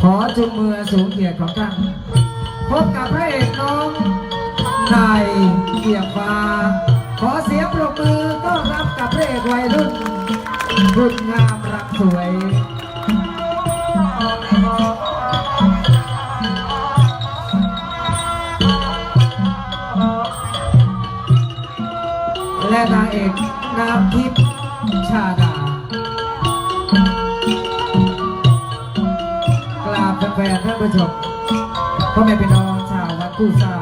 ขอจุงมือสูงเกียรติของท่านพบกับพระเอกน้องนายเกียรติฟ้าขอเสียงปรบมือต้อนรับกับพระเอกวัยรุ่นรุ่นงามรักสวยและนางเอกน้ำทิพย์ชาดา ผู้ชะพ่อแม่พี่น้องชาววัดกู้ซา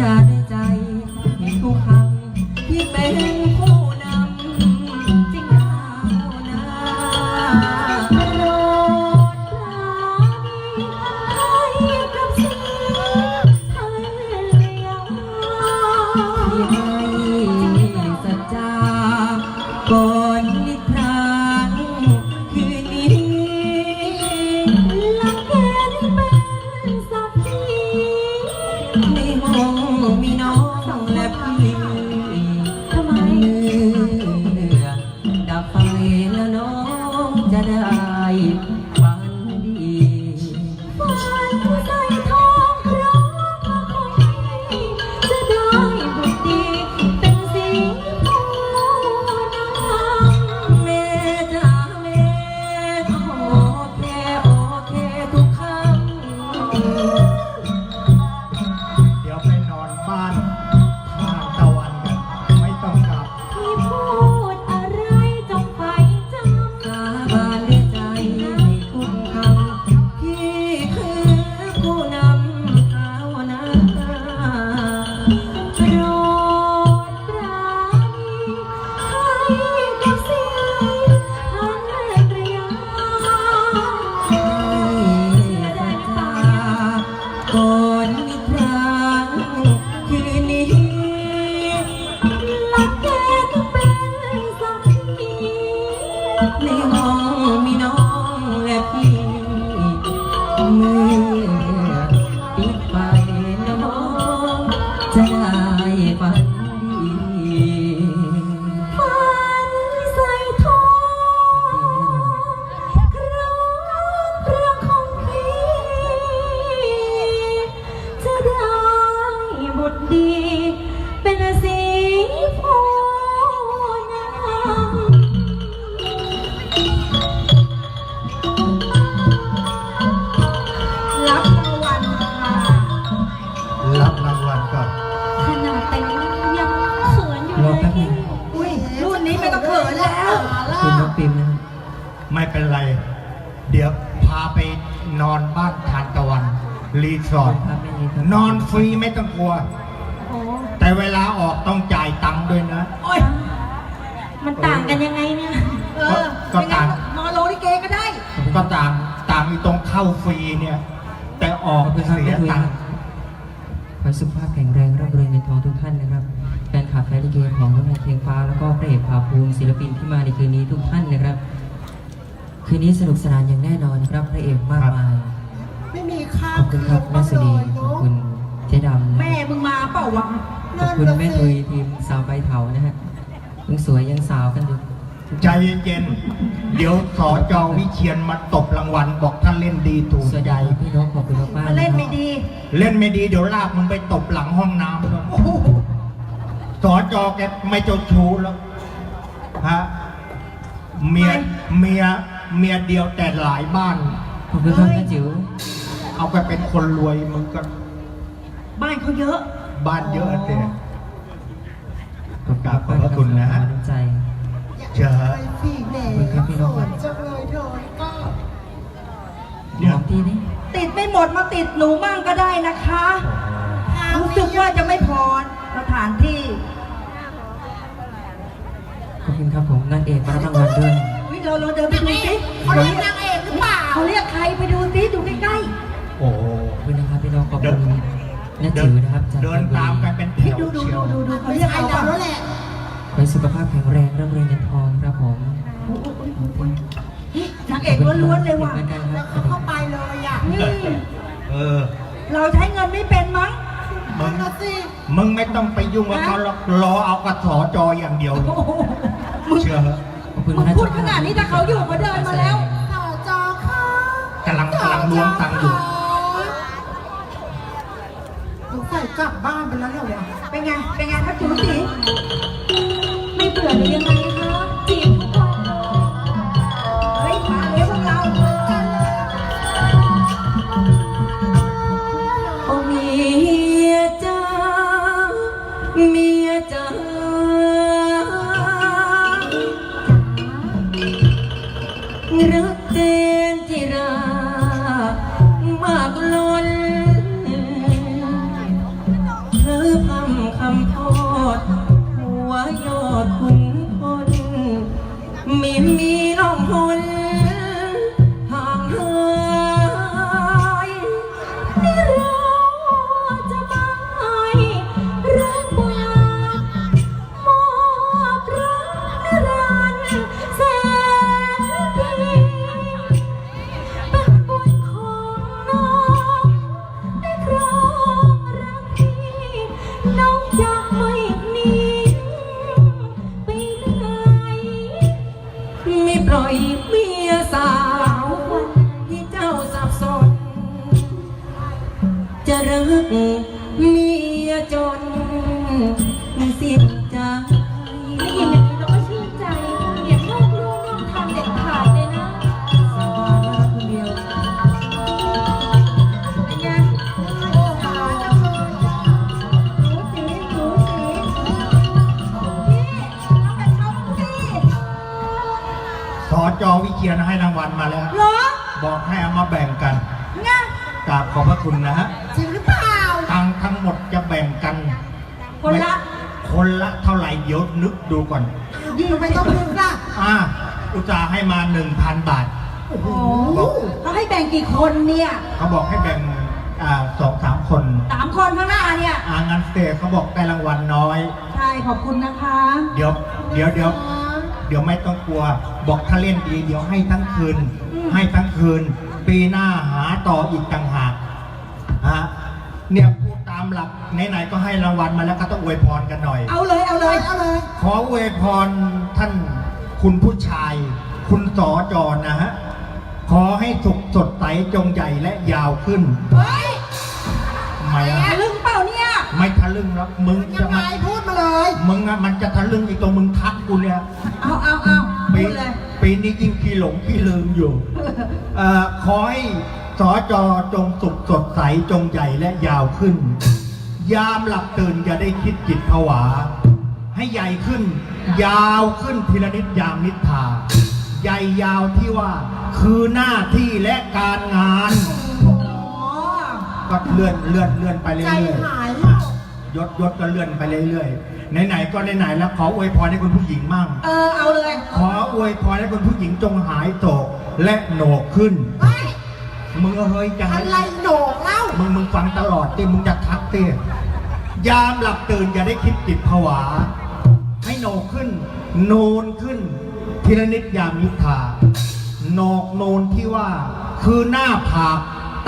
ญาณ ฟิล์มไม่เป็นไร เดี๋ยวพาไปนอนบ้านทานตะวัน รีสอร์ทนอนฟรีไม่ต้องกลัวแต่เวลาออกต้องจ่ายตังค์ด้วยนะยมันต่างกันยังไงเนี่ย เออก็ต่าง นอนโรลิเกก็ได้ ก็ต่างต่างอยู่ตรงเข้าฟรีเนี่ย แต่ออกเสียตังค์ ขอสุขภาพแข็งแรงร่ำรวยเงินทองทุกท่านนะครับ แฟนคลับแฟนลิเกของน้องนายเคียงฟ้า แล้วก็พระเอกภาภูมิศิลปินที่มาในคืนนี้ทุกท่านนะครับ คืนนี้สนุกสนานอย่างแน่นอนนะครับพระเอกมากมาย ไม่มีข้าขวอบคุณครับแม่สุดีขอบคุณเจ๊ดำแม่มึงมาเปล่าวะขอบคุณแม่ทุยทีมสาวใบเถานะฮะยังสวยยังสาวกันอยู่ใจเย็นๆ เดี๋ยวสอจอวิเชียนมาตบรางวัลบอกท่านเล่นดีถูกสวัสใจ ดีพี่นกขอบคุณมากๆมันเล่นไม่ะครับดี เล่นไม่ดีเดี๋ยวลากมึงไปตบหลังห้องน้ำด้วยโอ้โห สอจอแกไม่เจ้าชู้แล้วฮะเมียเมียเมียเดียวแต่หลายบ้าน ขอบคุณครับแม่จิ๋วเอาไปเป็นคนรวยมึงก็บ้านเขาเยอะ บ้านเยอะเสียขอบครับขอบพระคุณนะฮะน้ำใจเจอไปพี่แหน่ขอบคุณครับพี่น้องเขินจังเลยเธอก็หอมทีนี้ติดไม่หมดมาติดหนูมั่งก็ได้นะคะ รู้สึกว่าจะไม่พอสถานที่ ขอบคุณครับผมนางเอกมารับรางวัลด้วย วิเราเราเดินไปดูสิเขาเรียกนางเอกหรือเปล่าเขาเรียกใครไปดูสิดูใกล้โอ้โหขอบคุณนะครับพี่น้องขอบเดิคุณนแม่จิ๋วนะครับจากเดินตามกันเป็นแถๆพี่วดูดูเชียดูวดูดูเขาเรียกเขาแล้วแหละขอให้สุขภาพแข็งแรงร่ำรวยเงินทองครับผมนางเอกล้วนๆเลยว่ะเหมือนกันครับเข้าไปเลยอะนี่เออ เราใช้เงินไม่เป็นมั้งมึงนั่นน่ะสิมึงไม่ต้องไปยุ่งกับเขาหรอกรอเอากระสอจออย่างเดียว โอ้โห มึงเชื่อเหอะขอบคุณมึงคณะพูดขนาดนี้ถ้าเขาอยู่เขาเดินมาแล้วต่อจอค่ะกำลังกำลังรวมตังค์อยู่สงสัยกลับบ้านไปแล้วเหรอวะเป็นไง เป็นไงครับจูสีไม่เบื่อหรือยังไง จอวิเชียนให้รางวัลมาแล้ว เหรอบอกให้เอามาแบ่งกันไงกราบขอบพระคุณนะฮะจริงหรือเปล่า ตังค์ทั้งหมดจะแบ่งกันคนละคนละเท่าไหร่เดี๋ยวนึกดูก่อนยิ่งไม่ต้องพึ่งละอ่า อุตส่าห์ให้มา1,000บาท โอ้โหเขาให้แบ่งกี่คนเนี่ยเขาบอกให้แบ่งอ่าสองสามคนสามคนข้างหน้าเนี่ย อ่างั้นเตเขาบอกได้รางวัลน้อย ใช่ ขอบคุณนะคะ เดี๋ยว เดี๋ยวเดี๋ยวเดี๋ยวไม่ต้องกลัว บอกถ้าเล่นดี เดี๋ยวให้ทั้งคืน ให้ทั้งคืน ปีหน้าหาต่ออีกต่างหากฮะเนี่ยพูดตามหลักไหนๆก็ให้รางวัลมาแล้วก็ต้องอวยพรกันหน่อย เอาเลยเอาเลยเอาเลย ขออวยพรท่านคุณผู้ชาย คุณสอจอนะฮะ ขอให้สุขสดใสจงใหญ่และยาวขึ้นเฮ้ย ไม่แหอะมลึงเปล่าเนี่ย ไม่ทะลึ่งแล้วมึงจะมาพูดมาเลย มึงอะมันจะทะลึ่งอีกตัวมึงทักกูเนี่ยเอาเอาเอาพูปีดเลยปีนี้ยิ่งขี้หลงขี้ลืมอยู่ เอ่อขอให้สอจอจงสุขสดใสจงใหญ่และยาวขึ้น ยามหลับตื่นอย่าได้คิดจิตผวา ให้ใหญ่ขึ้น ยาวขึ้นทีละนิดยามนิทาใหญ่ยาวที่ว่าคือหน้าที่และการงานอ๋อก็เลื่อนเลื่อนเลื่อนไปเรื่ใจอยหายๆย ศยศก็เลื่อนไปเรื่อยๆไหนๆก็ไหนๆแล้วขออวยพรให้คุณผู้หญิงมั่ง เออเอาเลยขออวยพรให้คุณผู้หญิงจงหายโศกและโหนกขึ้น เฮ้ยมึงเฮ้ยจังอะไรโหนกเล่ามึงมึงฟังตลอดดิมึงจะทักเตี้ยยามหลับตื่นอย่าได้คิดจิตผวา ให้โหนกขึ้น โนนขึ้น ทีละนิดยามนิทาโหนกโนนที่ว่า คือหน้าผาก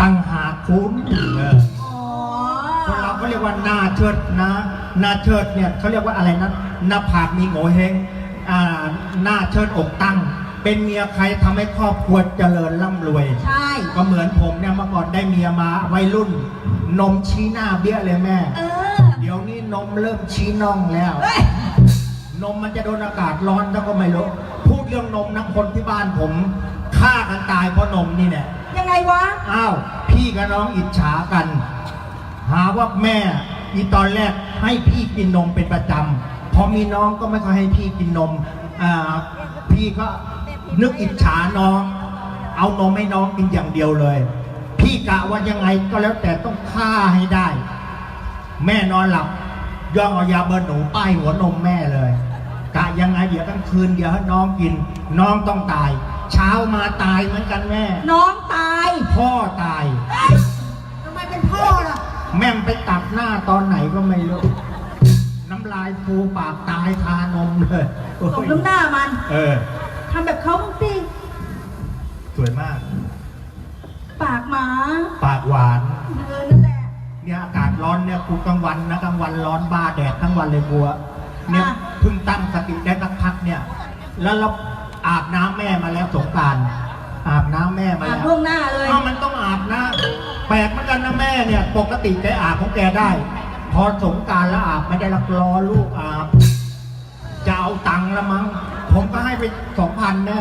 ตังหากคุ้นเอออ๋อคน เราก็เรียกว่าหน้าเชิดนะหน้าเชิดเนี่ยเขาเรียกว่าอะไรนะหน้าผากมีโงเฮงอ่าหน้าเชิดอกตั้ง เป็นเมียใครทำให้ครอบครัวเจริญร่ำรวย ใช่ ก็เหมือนผมเนี่ยเมื่อก่อนได้เมียมาวัยรุ่น นมชี้หน้าเบี้ยเลยแม่ เออ เดี๋ยวนี้นมเริ่มชี้น่องแล้วเฮ้ยนมมันจะโดนอากาศร้อนแล้วก็ไม่รู้พูดเรื่องนมนะคนที่บ้านผมฆ่ากันตายเพราะนมนี่แหละยังไงวะ อ้าว พี่กับน้องอิจฉากัน หาว่าแม่อีตอนแรกให้พี่กินนมเป็นประจำพอมีน้องก็ไม่ค่อยให้พี่กินนมอ่าพี่ก็นึกอิจฉาน้อง เอานมให้น้องกินอย่างเดียวเลย พี่กะว่ายังไงก็แล้วแต่ต้องฆ่าให้ได้ แม่นอนหลับย่องเอายาเบอร์หนูป้ายหัวนมแม่เลยกะยังไงเดี๋ยวกลางคืนเดี๋ยวให้น้องกิน น้องต้องตาย เช้ามาตายเหมือนกันแม่ น้องตาย พ่อตายเอ้ยทำไมเป็นพ่อล่ะ แม่งไปตัดหน้าตอนไหนก็ไม่รู้ น้ำลายฟูปากตายคานมเลยโอ้ยตกน้ำหน้ามันเออ ทำแบบเขาบ้างสิสวยมาก ปากหมาปากหวาน เออนั่นแหละ เนี่ยอากาศร้อนเนี่ยกูกลางวันนะกลางวันร้อนบ้าแดดทั้งวันเลยบัว เนี่ยอะ เพิ่งตั้งสติได้สักพักเนี่ย แล้วเราอาบน้ำแม่มาแล้วสงกรารอาบน้ำแม่มาอาบแล้วล่วงหน้าเลย อ้าวมันต้องอาบนะ แปลกเหมือนกันนะแม่เนี่ย ปกติแกอาบของแกได้ พอสงกรารแล้วอาบไม่ได้รักรอลูกอาบ จะเอาตังค์ละมั้ง ผมก็ให้ไปสองพันแน่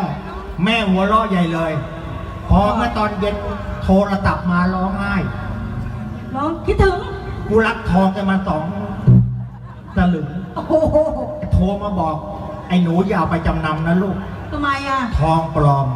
แม่หัวเราะใหญ่เลย พอเมื่อตอนเย็นโทรศัพท์มาร้องไห้น้องคิดถึง กูรักทองแกมาสองสลึงโอ้โหโทรมาบอก ไอ้หนูอย่าเอาไปจำนำนะลูก ทำไมอะ ทองปลอม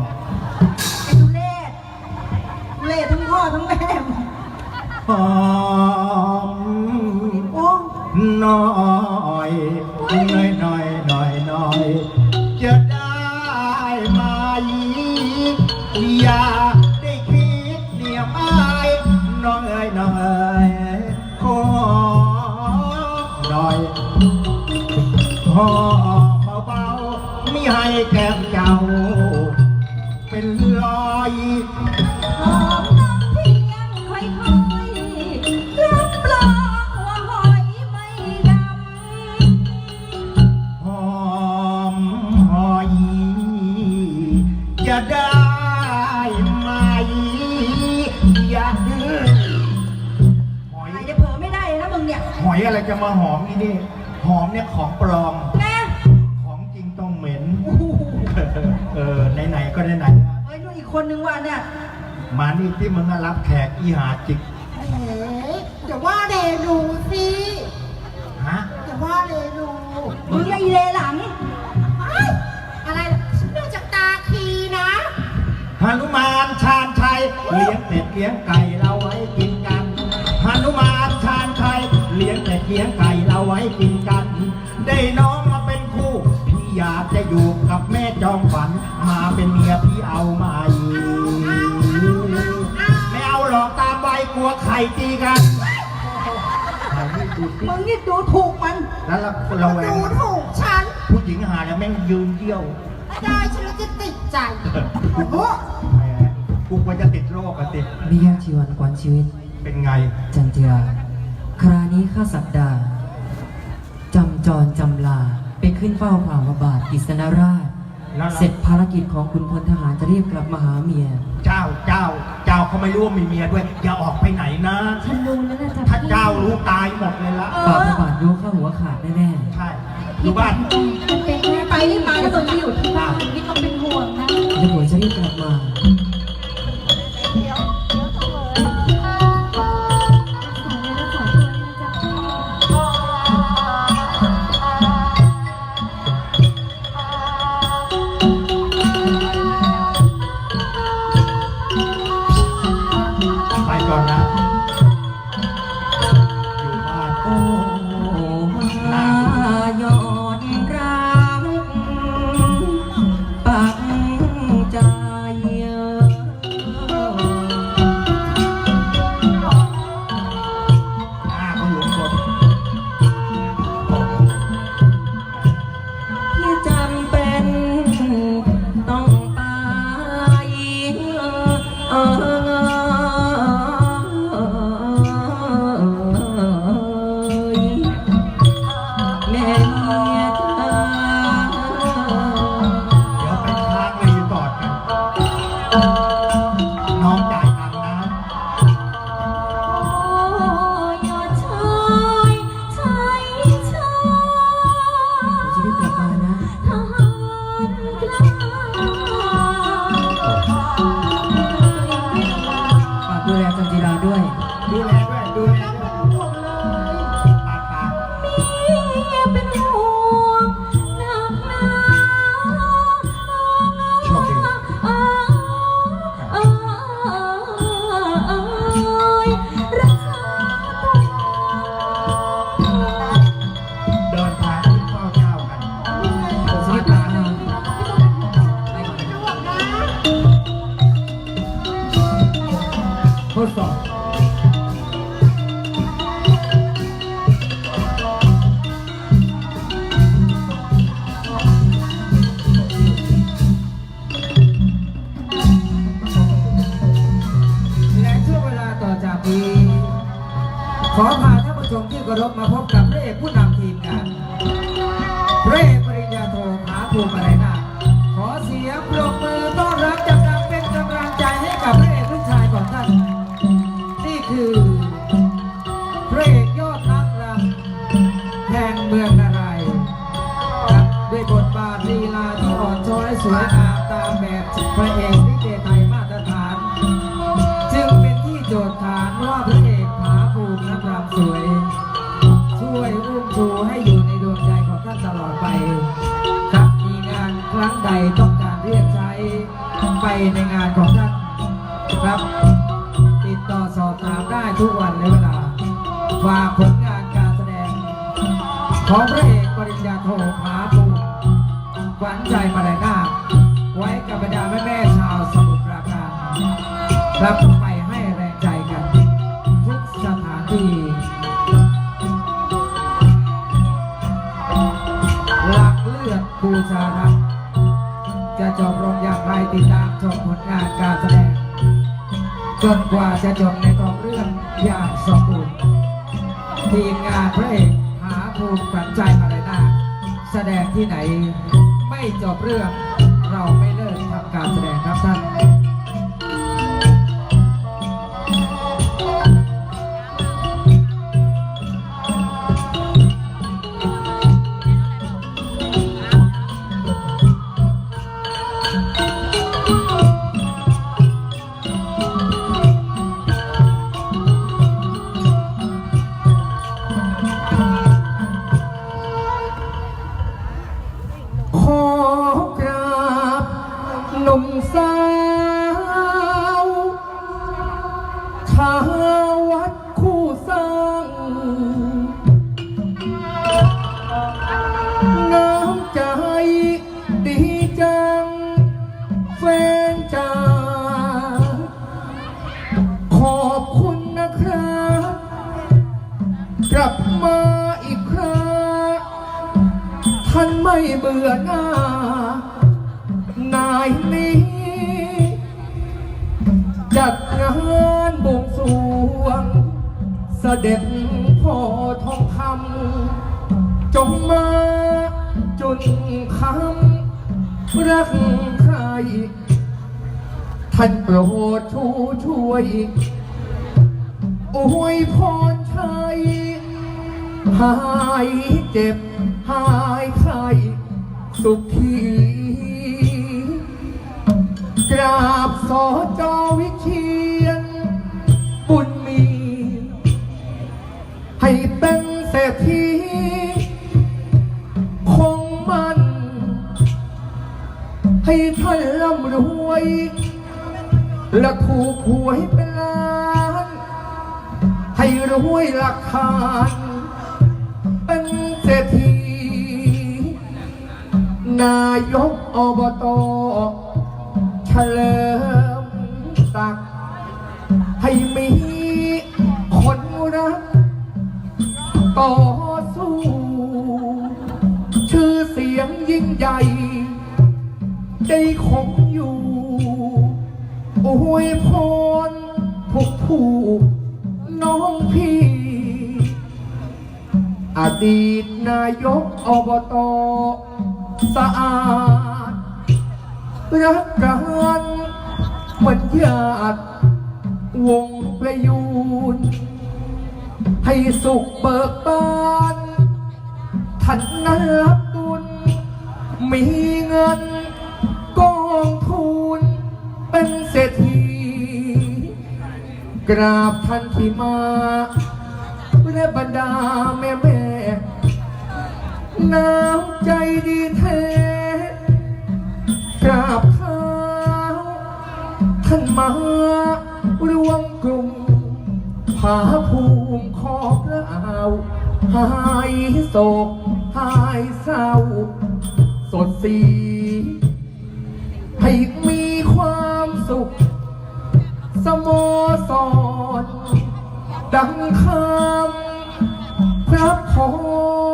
หอยไหนจะเผลอไม่ได้นะมึงเนี่ยหอยอะไรจะมาหอมนี่นี่หอมเนี่ยของปลอมแน่ของจริงต้องเหม็น โอ้โหเออไหนๆก็ไหนๆนะเฮ้ยนู่นอีกคนนึงว่ะเนี่ยมานี่ที่มึงรับแขกอีหาจิกเอ๋เดี๋ยวว่าเรนูสิฮะเดี๋ยวว่าเรนูมึงไอ้เลหลังเอ้ยอะไรฉันดูจากตาคีนะหนุมานชา ญชัยเลี้ยงเป็ดเลี้ยงไก่เราไว้กินกันหนุมานชาญชัยเลี้ยงเป็ดเลี้ยงไก่เราไว้กินกัน ได้น้องมาเป็นคู่พี่อยากจะอยู่กับแม่จอมฝัน มาเป็นเมียพี่เอาไหมไม่เอาหรอกตามใบกลัวไข่ตีกันถ่ายนี่ดูสิมึงนี่ดูถูกมันแล้วเราเราแวงดูมันถูกฉัน ผู้หญิงหาเนี่ยแม่งยืนเยี่ยว ได้ฉันแล้วจะติดใจ โอ้โห แหมกูก็จะติดโรคอะติดมิยาชีวันกวนชีวิต เป็นไง จันจิรา คราวนี้ข้าสักดาจำจรจำลา ไปขึ้นเฝ้าพระบาทอิสนราชแล้วเราเสร็จภารกิจของคุณพลทหารจะรีบกลับมาหาเมีย เจ้าเจ้า เจ้าเขาไม่รู้ว่ามีเมียด้วย อย่าออกไปไหนนะ ฉันรู้แล้วนะจ๊ะถ้าเจ้ารู้ตายหมดเลยละฝ่าพระบาทรู้เข้าหัวขาดแน่ใช่อยู่บ้านมันเป็นแม่ไปรีบมาแล้วตอนนี้อยู่ที่บ้านไม่ต้องเป็นห่วงนะ ๆเดี๋ยวผมจะรีบกลับมา วยงามตามแบบพระเอกลิเกไทยมาตรฐาน จึงเป็นที่โจทย์ฐานว่าพระเอกผาภูมินักรำสวย ช่วยอุ้มชูให้อยู่ในดวงใจของท่านตลอดไปครับมีงานครั้งใดต้องการเรียกใช้ไปในงานของท่านครับ ติดต่อสอบถามได้ทุกวันในเวลาฝากผลงานการแสดง ของพระเอกปริญญาโทผาภู วานใจมาลายนาไว้กับบรรดาแม่แม่ชาวสมุทรปราการรับไปให้แรงใจกัน ทุกสถานที่หลักเลือดบูชารับจะจบลงอย่างไรติดตามชมผลงานการแสดงจนกว่าจะจบในท้องเรื่องอย่างสมบูรณ์ทีมงานพระเอกหาภูมิขวัญใจมาเลยนาแสดงที่ไหน ไม่จบเรื่อง เราไม่เลิกทำการแสดงครับท่าน ขอกราบหนุ่มสาว เบื่อหน้า นายนี้ จัดงานบวงสรวง เสด็จพ่อทองคำจงมาจุนคำรักใคร ท่านโปรดชูช่วยอวยพรชัยหายเจ็บ หายไข้ สุขีกราบสอจอวิเชียน บุญมี ให้เป็นเศรษฐีคงมัน ให้ท่านร่ำรวย และถูกหวยเป็นล้าน ให้รวยหลักฐานเป็น นายกอบตเฉลิมศักดิ์ให้มีคนรักต่อสู้ ชื่อเสียงยิ่งใหญ่ได้คงอยู่อวยพรทุกผู้น้องพี่ อดีตนายกอบต สะอาด รักกันเหมือนญาติวงประยูน ให้สุขเบิกบานท่านนั้นรับบุญมีเงินกองทุนเป็นเศรษฐี กราบท่านที่มาและบรรดาแม่แม่ น้ำใจดีแท้กราบเท้าท่านมารวมกลุ่มผาภูมิขอบเล่าหายโศกหายเศร้า สดสี ให้มีความสุข สโมสร ดังคำพระพร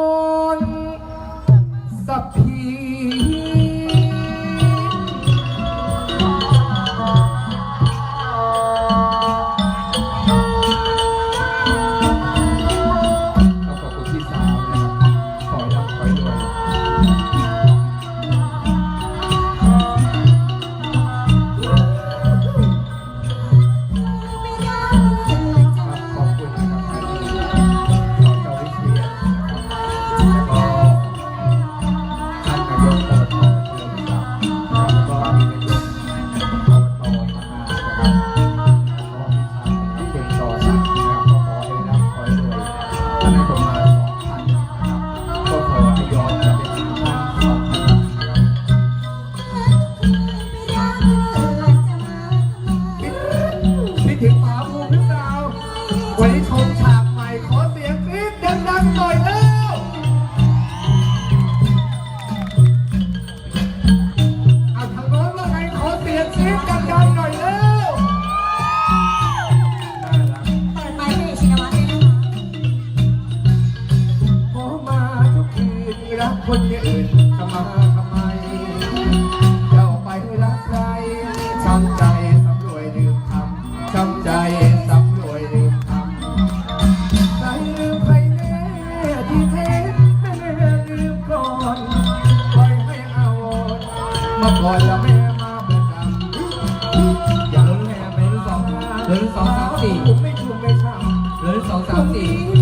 หนึ่งสองสามสี่ผมไม่ถูกไม่ทราบหนึ่งสองสามสี่